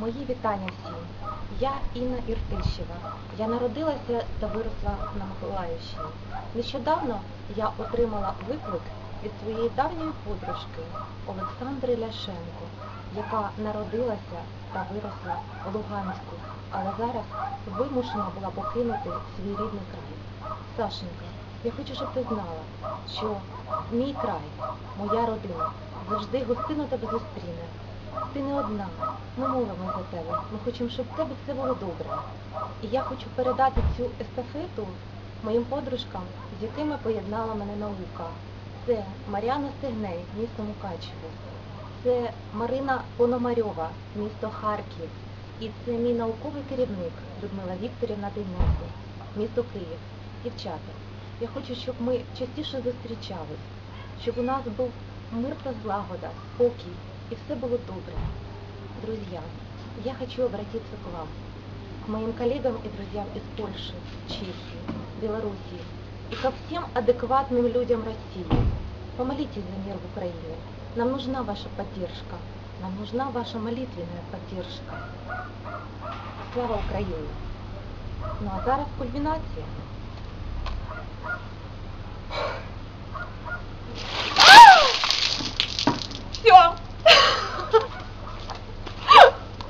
Мої вітання всім. Я Інна Іртищева. Я народилася та виросла на Миколаївщині. Нещодавно я отримала виклик від своєї давньої подружки Олександри Ляшенко, яка народилася та виросла в Луганську, але зараз вимушена була покинути свій рідний край. Сашенька, я хочу, щоб ти знала, що мій край, моя родина завжди гостинно тебе зустріне. Ти не одна. Ми молимо за тебе. Ми хочемо, щоб в тебе все було добре. І я хочу передати цю естафету моїм подружкам, з якими поєднала мене наука. Це Мар'яна Стегней, місто Мукачево. Це Марина Пономарьова, місто Харків. І це мій науковий керівник Людмила Вікторівна Дейнеко, місто Київ. Дівчата, я хочу, щоб ми частіше зустрічались, щоб у нас був мир та злагода, спокій, и все было добро. Друзья, я хочу обратиться к вам, к моим коллегам и друзьям из Польши, Чехии, Белоруссии и ко всем адекватным людям России. Помолитесь за мир в Украине. Нам нужна ваша поддержка. Нам нужна ваша молитвенная поддержка. Слава Україні! Ну а зараз кульмінація.